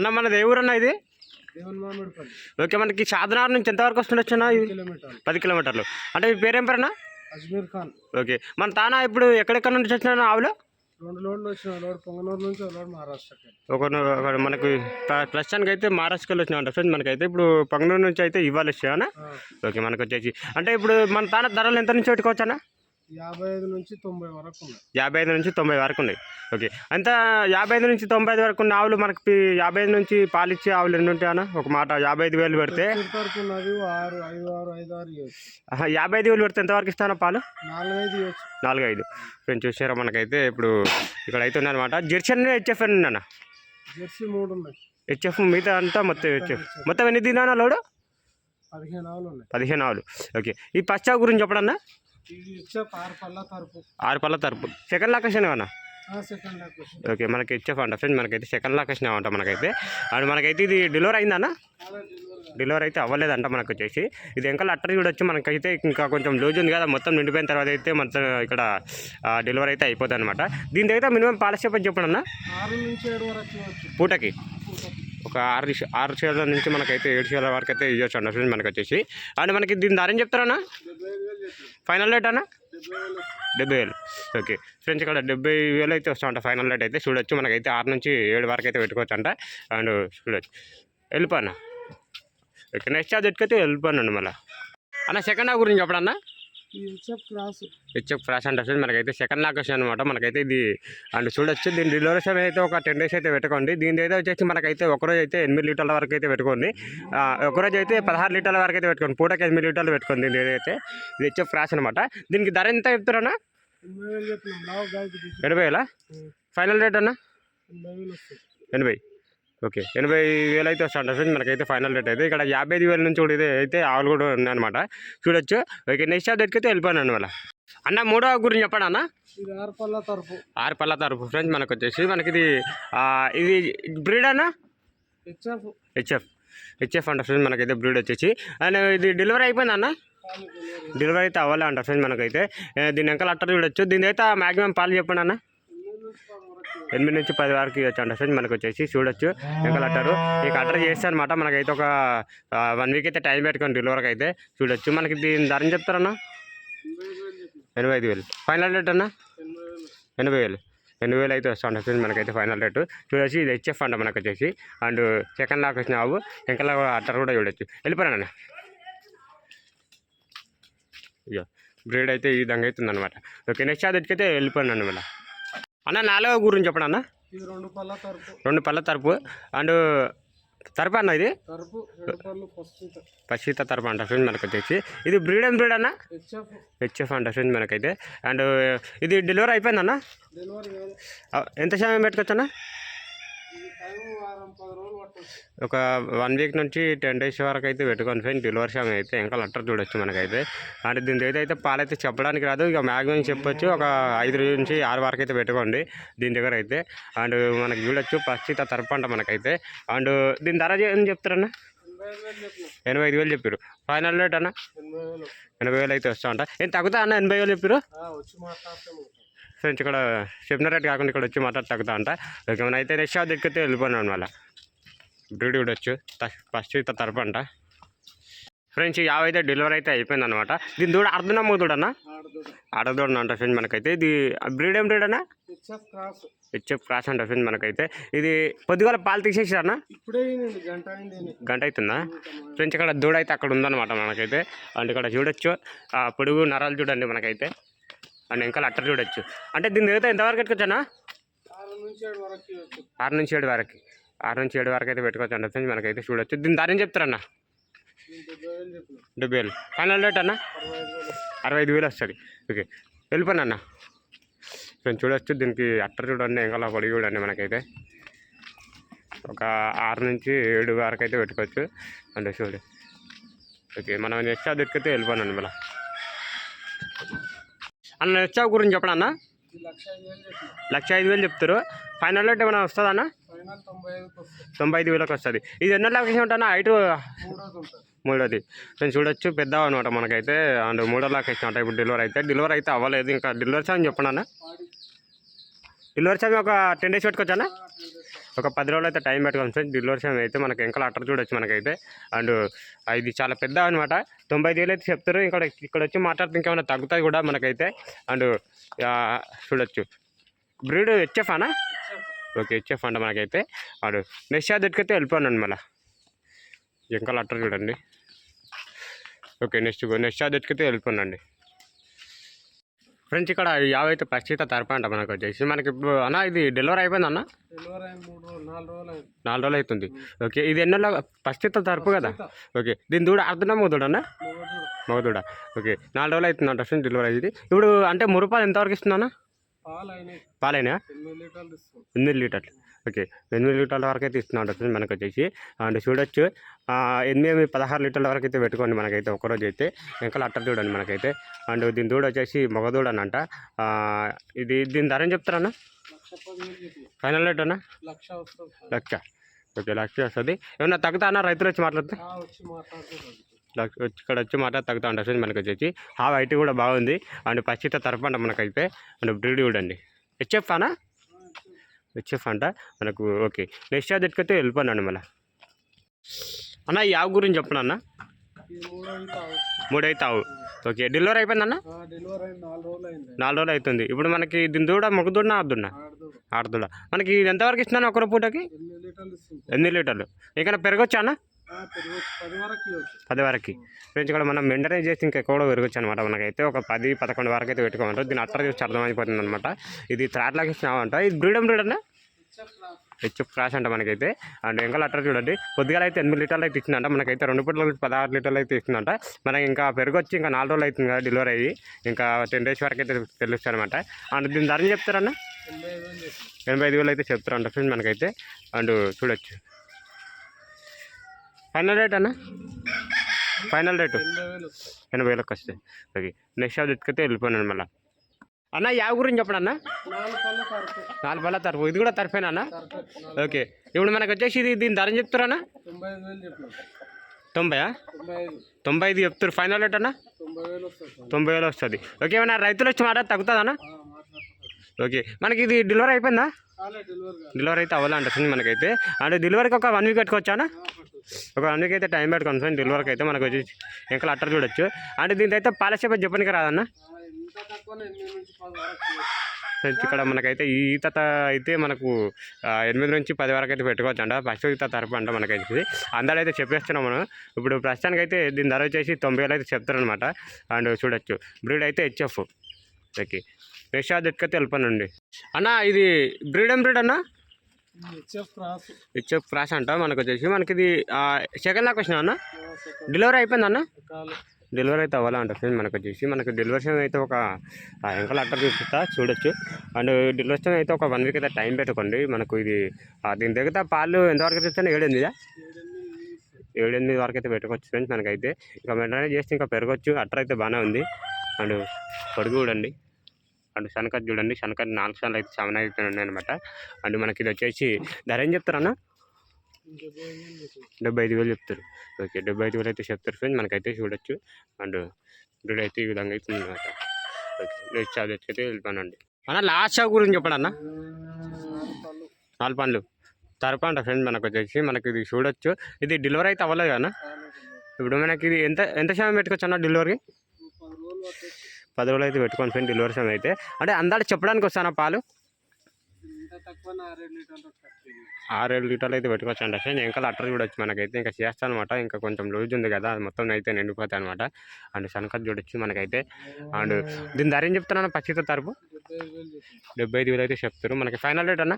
అన్న మనది ఏ ఊరన్నా ఇది ఓకే మనకి సాధనార్ నుంచి ఎంతవరకు వస్తుండొచ్చు అన్న ఇది? కిలోమీటర్లు. పది కిలోమీటర్లు. అంటే మీ పేరేం పేరన్నా? అజ్మీర్ ఖాన్. ఓకే. మన తానా ఇప్పుడు ఎక్కడెక్కడ నుంచి వచ్చిన ఆవులు? రెండు లోడ్లు వచ్చిన లోడ్ పొంగనూరు నుంచి ఒక లోడ్ మహారాష్ట్రకి. ఒక ఒక మనకి ప్ర- ప్రస్తుతానికి అయితే మహారాష్ట్రకి వచ్చిన ఫ్రెండ్స్ మనకైతే. ఇప్పుడు పంగనూరు నుంచి అయితే ఇవ్వాలి వచ్చాయన్నా ఆ, ఓకే మనకు వచ్చేసి. అంటే ఇప్పుడు మన తాన ధరలు ఎంత నుంచి పెట్టుకోవచ్చు అన్న యాభై ఐదు నుంచి తొంభై వరకు ఉన్నాయి యాభై ఐదు నుంచి తొంభై వరకు ఉన్నాయి ఓకే. అంత యాభై ఐదు నుంచి తొంభై ఐదు వరకు ఉన్న ఆవులు మనకి యాభై ఐదు నుంచి పాలిచ్చే ఆవులు ఎన్ని ఉంటాయి అన్న? ఒక మాట యాభై ఐదు వేలు పెడితే? యాభై ఐదు వేలు పెడితే ఎంతవరకు ఇస్తాను పాలు? నాలుగు ఐదు ఫ్రెండ్స్ చూసారా మనకైతే ఇప్పుడు ఇక్కడ అయితే ఉందన్నమాట. జెర్సన్ హెచ్ఎఫ్ అని అన్న జెర్సీ మూడు ఉన్నాయి. హెచ్ఎఫ్ మిగతా అంతా మొత్తం హెచ్ఎఫ్. మొత్తం ఎన్ని తిన్నా లోడు? పదిహేను ఆవులు ఉన్నాయి. పదిహేను ఆవులు. ఓకే. ఈ పశ్చావ గురించి చెప్పడన్నా? ఆరు పళ్ళ తరపు. సెకండ్ లొకేషన్ ఏమన్నా? ఓకే మనకి అంట. ఫ్రెండ్ మనకైతే సెకండ్ లొకేషన్ ఏమంట మనకైతే. అండ్ మనకైతే ఇది డెలివరీ అయిందన్న డెలివరీ అయితే అవ్వలేదంట మనకు వచ్చేసి. ఇది ఇంకా లెటర్ చూడొచ్చు. మనకైతే ఇంకా కొంచెం లూజ్ ఉంది కదా మొత్తం నిండిపోయిన తర్వాత అయితే మొత్తం ఇక్కడ డెలివరీ అయితే అయిపోతుంది అనమాట దీని దగ్గర మినిమం పాలసీ చెప్పండి అన్న. పూటకి? ఒక ఆరు ఆరు షేర్ల నుంచి మనకైతే ఏడు షేర్ల వరకు అయితే ఇవ్వచ్చు అండి ఫ్రెండ్స్ మనకు వచ్చేసి అండ్ మనకి దీని ధర ఏం చెప్తారన్నా? ఫైనల్ రేట్ అన్న? డెబ్బై వేలు. ఓకే. ఫ్రెండ్స్ ఇక్కడ డెబ్బై వేలు అయితే వస్తామంట ఫైనల్ రేట్ అయితే. చూడొచ్చు మనకైతే ఆరు నుంచి ఏడు వరకు అయితే పెట్టుకోవచ్చు అంట అండ్ చూడొచ్చు. వెళ్ళిపోనా ఓకే. నెక్స్ట్ ఛార్జ్ ఎట్టుకైతే వెళ్ళిపోనండి మళ్ళీ. అన్న సెకండ్ హాఫ్ గురించి చెప్పడన్నా? క్రాస్. హెచ్ఎఫ్ ఫ్రాష్ అంటే వస్తుంది మనకైతే సెకండ్ వచ్చింది అనమాట మనకైతే ఇది అండ్ చూడొచ్చు. దీని సమయం అయితే ఒక టెన్ డేస్ అయితే పెట్టుకోండి. దీని అయితే వచ్చేసి మనకైతే ఒకరోజు అయితే ఎనిమిది లీటర్ల వరకు అయితే పెట్టుకోండి. ఒకరోజు అయితే పదహారు లీటర్ల వరకు అయితే పెట్టుకోండి. పూటకి ఎనిమిది లీటర్లు పెట్టుకోండి. దీని అయితే ఇది హెచ్ఎఫ్ ఫ్రాష్ అనమాట దీనికి ధర ఎంత చెప్తారన్నా? ఎనభై వేలు ఫైనల్ రేట్ అన్న? ఎనభై. ఓకే. ఎనభై వేలు అయితే వస్తుంది ఫ్రెండ్స్ మనకైతే ఫైనల్ రేట్ అయితే. ఇక్కడ యాభై ఐదు వేల నుంచి కూడా ఇది అయితే ఆవులు కూడా ఉన్నాయన్నమాట. చూడొచ్చు. ఓకే నెక్స్ట్ షాప్ దగ్గరికి అయితే వెళ్ళిపోయాను వాళ్ళ అన్న మూడో గురించి చెప్పండి అన్న. ఇది ఆరు పళ్ళ తరపు. ఆరు పళ్ళ తరపు ఫ్రెండ్స్ మనకు వచ్చేసి మనకి ఇది ఇది బ్రీడ్ అన్న? హెచ్ఎఫ్. హెచ్ఎఫ్. హెచ్ఎఫ్ అంట ఫ్రెండ్స్ మనకైతే బ్రీడ్ వచ్చేసి. అండ్ ఇది డెలివరీ అయిపోయింది అన్న? డెలివరీ. అయితే అవ్వాలి అంట ఫ్రెండ్స్ మనకైతే. దీని వెనకాల అట్టర్ చూడొచ్చు. దీని అయితే మ్యాక్సిమం పాలు చెప్పండి అన్న. ఎనిమిది నుంచి పది వరకు ఇవ్వచ్చు అంట ఫ్రెండ్స్ మనకు వచ్చేసి చూడొచ్చు. వెనకాల అట్టరు. ఇక కట్టర్ చేస్తే అనమాట మనకైతే ఒక వన్ వీక్ అయితే టైం పెట్టుకొని డెలివరీకి అయితే చూడొచ్చు. మనకి దీని ధర చెప్తారన్నా ఎనభై ఐదు వేలు. ఫైనల్ రేట్ అన్న? ఎనభై వేలు. ఎనభై వేలు అయితే వస్తుంది ఫ్రెండ్స్ మనకైతే ఫైనల్ రేటు చూడొచ్చు ఇది హెచ్ఎఫ్ అంట మనకు వచ్చేసి. అండ్ సెకండ్ లాక్ వచ్చిన ఆవు వెనకాల అట్టర్ కూడా చూడొచ్చు. వెళ్ళిపోయాను అన్న. ఇక బ్రీడ్ అయితే ఈ విధంగా అవుతుంది అనమాట ఓకే నెక్స్ట్ అది అయితే వెళ్ళిపోయాను అన్న మళ్ళీ. అన్న నాలుగో గురించి చెప్పండి అన్న. ఇది రెండు పళ్ళ తరపు. రెండు పళ్ళ తరపు. అండ్ తరపు అన్న ఇది? పశీత తరపు అంట ఫ్రెండ్ మనకు వచ్చేసి ఇది బ్రీడ్ అండ్ బ్రీడ్ అన్న? హెచ్ఎఫ్. అంట ఫ్రెండ్ మనకైతే. అండ్ ఇది డెలివరీ అయిపోయిందన్న ఎంత సమయం పెట్టుకోవచ్చు అన్న? ఒక వన్ వీక్ నుంచి టెన్ డేస్ వరకు అయితే పెట్టుకొని ఫ్రెండ్ డెలివరీ సమయం అయితే ఇంకా లెటర్ చూడొచ్చు మనకైతే. అంటే దీని దగ్గర అయితే పాలైతే చెప్పడానికి రాదు ఇక మ్యాక్సిమం చెప్పొచ్చు. ఒక ఐదు నుంచి ఆరు వరకు అయితే పెట్టుకోండి దీని దగ్గర అయితే. అండ్ మనకి చూడొచ్చు ప్రస్తుత తరపు అంట మనకైతే. అండ్ దీని ధర ఏం చెప్తారన్న? ఎనభై ఐదు వేలు ఎనభై ఐదు వేలు చెప్పారు ఫైనల్ రేట్ అన్న? ఎనభై వేలు అయితే వస్తా అంట. ఏం తగ్గుతా అన్న ఎనభై వేలు చెప్పారు ఫ్రెండ్స్ ఇక్కడ చెప్పిన రేట్ కాకుండా ఇక్కడ వచ్చి మాట్లాడి తగ్గుతా అంట. ఓకే మన అయితే నెక్స్ట్ దగ్గరికి వెళ్ళిపోయినాను మళ్ళీ. బ్రీడ్ కూడా వచ్చు. ఫస్ట్ అయితే తరపు అంట ఫ్రెండ్స్ ఈ అయితే డెలివరీ అయితే అయిపోయింది అనమాట దీని దూడ అర్ధన మూదుడన్న ఆడదూడ ఆడదూడ అంట ఫ్రెండ్స్ మనకైతే. ఇది బ్రీడ్ ఏం బ్రీడ్ అన్న? హెచ్ఎఫ్ క్రాస్ అంట ఫ్రెండ్స్ మనకైతే. ఇది పొద్దుగాల పాలు తీసేసారన్న గంట అవుతుందా? ఫ్రెండ్స్ ఇక్కడ దూడ అయితే అక్కడ ఉందన్నమాట మనకైతే. అండ్ ఇక్కడ చూడొచ్చు. ఆ పొడుగు నరాలు చూడండి మనకైతే. అండ్ ఇంకా అట్టర్ చూడొచ్చు. అంటే దీని దగ్గర ఎంతవరకు ఎట్టుకోవచ్చన్నా ఆరు నుంచి ఏడు వరకు. ఆరు నుంచి ఏడు వరకు అయితే పెట్టుకోవచ్చు అండి. ఫ్రెండ్స్ మనకైతే చూడొచ్చు. దీని ధర ఏం చెప్తారన్న? డెబ్బై వేలు ఫైనల్ రేట్ అన్న? అరవై ఐదు వేలు వస్తుంది. ఓకే. వెళ్ళిపోయిన అన్న. ఫ్రెండ్స్ చూడొచ్చు. దీనికి అట్ట చూడండి ఇంకా పొడి చూడండి మనకైతే. ఒక ఆరు నుంచి ఏడు వరకు అయితే పెట్టుకోవచ్చు. అంటే చూడు. ఓకే మనం నెక్స్ట్ దొరికితే వెళ్ళిపోయినాను మళ్ళీ. అన్న నెక్స్ట్ గురించి చెప్పండి అన్న. లక్ష ఐదు వేలు చెప్తారు. ఫైనల్ రేట్ ఏమైనా వస్తుందా అన్న? తొంభై ఐదు వేలకు వస్తుంది. ఇది ఎన్నో లక్షలు ఉంటానా హైట్ మూడోది నేను చూడొచ్చు పెద్ద అనమాట మనకైతే. అండ్ మూడో లాక్ ఇచ్చిన ఇప్పుడు డెలివరీ అయితే డెలివరీ అయితే అవ్వలేదు. ఇంకా డెలివరీ సమయం చెప్పండి డెలివరీ సమయం ఒక టెన్ డేస్ పెట్టుకోవచ్చా ఒక పది రోజులు అయితే టైం పెట్టుకోండి ఫ్రెండ్స్. డెలివరీ సమయం అయితే మనకి ఇంకా అట్టర్ చూడొచ్చు మనకైతే. అండ్ ఇది చాలా పెద్ద అనమాట తొంభై వేలు అయితే చెప్తారు. ఇక్కడ ఇక్కడ వచ్చి మాట్లాడితే ఇంకేమైనా తగ్గుతాయి కూడా మనకైతే. అండ్ చూడొచ్చు. బ్రీడ్ హెచ్ఎఫ్ అనా ఓకే హెచ్ఎఫ్ అంట మనకైతే వాడు నెక్స్ట్ దగ్గరికి వెళ్ళిపోయాను మళ్ళీ. ఇంకా అట్టర్ చూడండి. ఓకే నెక్స్ట్ నెక్స్ట్ దగ్గరికి వెళ్ళిపోనండి ఫ్రెండ్స్ ఇక్కడ యాభై అయితే ప్రస్తుత తరపు అంట మనకు వచ్చేసి. మనకి ఇప్పుడు అన్న ఇది డెలివరీ అయిపోయింది అన్న? నాలుగు రోజులు అవుతుంది. ఓకే ఇది ఎన్నెల్లో ప్రస్తుత తరపు కదా? ఓకే దీని దూడ అర్థం మొదూడ అన్న? మగదూడ ఓకే నాలుగు రోజులు అవుతుంది అంట ఫ్రెండ్స్ డెలివరీ అయ్యింది. ఇప్పుడు అంటే మురుపాలు ఎంతవరకు ఇస్తుందన్న పాలైనా ఎనిమిది లీటర్లు ఓకే. ఎనిమిది లీటర్ల వరకు అయితే ఇస్తున్నాడు ఫ్రెండ్స్ మనకు వచ్చేసి అండ్ చూడొచ్చు. ఎనిమిది పదహారు లీటర్ల వరకు అయితే పెట్టుకోండి మనకైతే ఒకరోజు అయితే. ఇంకా అట్టర్ చూడండి మనకైతే. అండ్ దీని దూడ వచ్చేసి మగదూడ అనంట ఇది దీని ధర ఏం చెప్తారన్న ఫైనల్ రేట్ అన్న? లక్ష ఓకే లక్ష వస్తుంది. ఏమన్నా తగ్గుతా అన్న? రైతులు వచ్చి మాట్లాడితే. ఇక్కడ వచ్చి మాట తగ్గుతా ఉంటుంది ఫ్రెండ్స్ మనకి వచ్చేసి. ఆ వైట్ కూడా బాగుంది. అండ్ పచ్చిత తరపు అంట మనకైతే. అండ్ బ్రీడ్ చూడండి. హెచ్ఎఫ్ అనా హెచ్ఎఫ్ అంట. మనకు ఓకే. నెక్స్ట్ అదికైతే వెళ్ళిపోయాను మళ్ళీ. అన్న ఈ ఆవు గురించి చెప్పను అన్న. మూడైతే ఆవు ఓకే డెలివరీ డెలివరీ అయిన నాలుగు రోజులు అవుతుంది ఇప్పుడు మనకి దీని దూడ మొగదూడనా ఆడుదున్నా ఆడదు ఆడుదుడ మనకి ఇది ఎంతవరకు ఇస్తున్నాను ఒకరి పూటకి ఎన్ని లీటర్లు ఇంకా పెరగొచ్చా అన్న? పది వరకు ఫ్రెండ్స్ ఇక్కడ మనం మెయింటైన్ చేసి ఇంకా కూడా పెరగచ్చు అనమాట మనకైతే. ఒక పది పదకొండు వరకు అయితే పెట్టుకోమంటారు. దీని అట్టర్ చూసి అర్థమైపోతుంది అనమాట ఇది త్రాట్లాకి ఇచ్చినామంట ఇది బ్రీడమ్ బ్రీడ్ అన్న? హెచ్ఎఫ్ క్రాష్ అంట మనకైతే. అండ్ ఇంకా అట్టర్ చూడండి. కొద్దిగా అయితే ఎనిమిది లీటర్లు అయితే ఇచ్చిందంట మనకైతే రెండు పూటలు పదహారు లీటర్లు అయితే ఇస్తుందంట. మనకి ఇంకా పెరగొచ్చి ఇంకా నాలుగు రోజులు అవుతుంది కదా డెలివరీ అయ్యి. ఇంకా టెన్ డేస్ వరకు అయితే తెలుస్తుంది అనమాట అండ్ దీని ధర చెప్తారన్న? ఎనభై ఐదు వేలు అయితే చెప్తారంట ఫ్రెండ్స్ మనకైతే. అండ్ చూడొచ్చు. ఫైనల్ రేట్ అన్న? ఫైనల్ రేటు ఎనభై వేలకు వస్తాయి ఓకే నెక్స్ట్ షాప్ ఎత్తుకైతే వెళ్ళిపోయినాను మళ్ళీ. అన్న యావ గురించి చెప్పండి అన్న. నాలుగు పళ్ళు తరపు. ఇది కూడా తరఫేనా అన్న? ఓకే ఇప్పుడు మనకు వచ్చేసి ఇది దీని ధర చెప్తారా చెప్పినాం తొంభై తొంభై ఐదు చెప్తారు. ఫైనల్ రేట్ అన్న? తొంభై వేలు వస్తుంది. ఓకే ఏమన్నా రైతులు వచ్చి మాట తగ్గుతుందా అన్న? ఆ, మాట్లాడుతున్నారు ఓకే మనకి ఇది డెలివరీ అయిపోయిందా? డెలివరీ అయితే అవ్వాలంటుంది మనకైతే. అంటే డెలివరీకి ఒక వన్ వీక్ పెట్టుకోవచ్చా అన్న? ఒక అందుకే అయితే టైం పెట్టుకోండి ఫ్రెండ్ డెలివరీకి అయితే మనకు వచ్చి ఇంకా అట్టర్ చూడొచ్చు. అంటే దీని అయితే పాలసేప చెప్పడానికి రాదన్న? ఫ్రెండ్స్ ఇక్కడ మనకైతే ఈ ఈత అయితే మనకు ఎనిమిది నుంచి పది వరకు అయితే పెట్టుకోవచ్చు అంట. ఫస్ట్ ఈత తరపు అంట మనకైతే అందరూ అయితే చెప్పేస్తున్నాం మనం. ఇప్పుడు ప్రస్తుతానికి అయితే దీని ధర వచ్చేసి తొంభై వేలు అయితే చెప్తారనమాట అండ్ చూడొచ్చు. బ్రీడ్ అయితే హెచ్ఎఫ్. ఓకే. నెక్స్ట్ అది ఎత్తుకైతే అన్న ఇది బ్రీడ్ ఎం బ్రీడ్ అన్న? హెచ్ఎఫ్ క్రాస్ క్రాస్ అంట మనకు వచ్చేసి. మనకి ఇది సెకండ్ లాక్ వచ్చిన అన్న. డెలివరీ అయిపోయింది అన్న? డెలివరీ అయితే అవ్వాలంట ఫ్రెండ్ మనకు వచ్చేసి. మనకు డెలివరీ అయితే ఒక ఎంకల్ అట్టర్ చూపిస్తా చూడొచ్చు. అండ్ డెలివరీ అయితే ఒక వన్ వీక్ అయితే టైం పెట్టుకోండి. మనకు ఇది దీని దగ్గర పాలు ఎంతవరకు ఏడెనిమిదా? ఏడెనిమిది. ఏడెనిమిది వరకు అయితే పెట్టుకోవచ్చు ఫ్రెండ్స్ మనకైతే. ఇంకా వెంటనే చేస్తే ఇంకా పెరగచ్చు. అట్టర్ అయితే బాగానే ఉంది. అండ్ పొడుగు చూడండి అండ్ శనకత్ చూడండి శనకత్ నాలుగు సార్లు అయితే సెవెన్ అయితే ఉన్నాయి అనమాట అండ్ మనకి ఇది వచ్చేసి ధర ఏం చెప్తారన్నా డెబ్బై ఐదు వేలు చెప్తారు. ఓకే డెబ్బై ఐదు వేలు అయితే చెప్తారు ఫ్రెండ్స్ మనకైతే చూడొచ్చు. అండ్ ఇప్పుడు అయితే ఈ విధంగా అయితే అనమాట ఓకే నెక్స్ట్ చార్జ్ అయితే వెళ్ళిపోనండి అన్న లాస్ట్ షాప్ గురించి చెప్పండి అన్న. నాలుగు పండ్లు. తరపు ఫ్రెండ్ మనకు వచ్చేసి మనకి ఇది చూడొచ్చు. ఇది డెలివరీ అయితే అవ్వలేదు అన్న? ఇప్పుడు మనకి ఇది ఎంత ఎంత సమయం పెట్టుకోవచ్చు అన్న డెలివరీ పది రోజులు అయితే పెట్టుకోండి ఫ్రెండ్ డెలివరీ సమయం అయితే. అంటే అందాలు చెప్పడానికి వస్తానా పాలు? ఆరేడు లీటర్లు అయితే పెట్టుకోవచ్చు అంట ఫ్రెండ్. ఇంకా అట్టర్ చూడొచ్చు మనకైతే. ఇంకా చేస్తాను అనమాట ఇంకా కొంచెం లూజ్ ఉంది కదా అది మొత్తం అయితే నిండిపోతాయి అనమాట అండ్ సనకత్ చూడొచ్చు మనకైతే. అండ్ దీని ధర ఏం చెప్తున్నాను పచ్చిత తరపు? డెబ్బై ఐదు వేలు అయితే చెప్తారు మనకి ఫైనల్ రేట్ అన్న?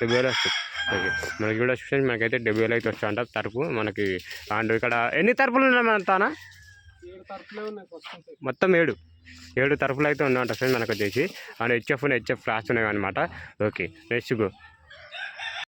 డెబ్బై వేలు వస్తుంది. ఓకే. మనకి కూడా చూడండి మనకైతే డెబ్బై వేలు అయితే వస్తాయంట తరపు. మనకి అండ్ ఇక్కడ ఎన్ని తరపులు ఉన్నాయి మన తానా? మొత్తం ఏడు. ఏడు తరఫులు అయితే ఉన్నాయంట ఫ్రెండ్ మనకు వచ్చేసి అండ్ హెచ్ఎఫ్ హెచ్ఎఫ్ క్లాస్ ఉన్నాయి అనమాట ఓకే నెక్స్ట్ గో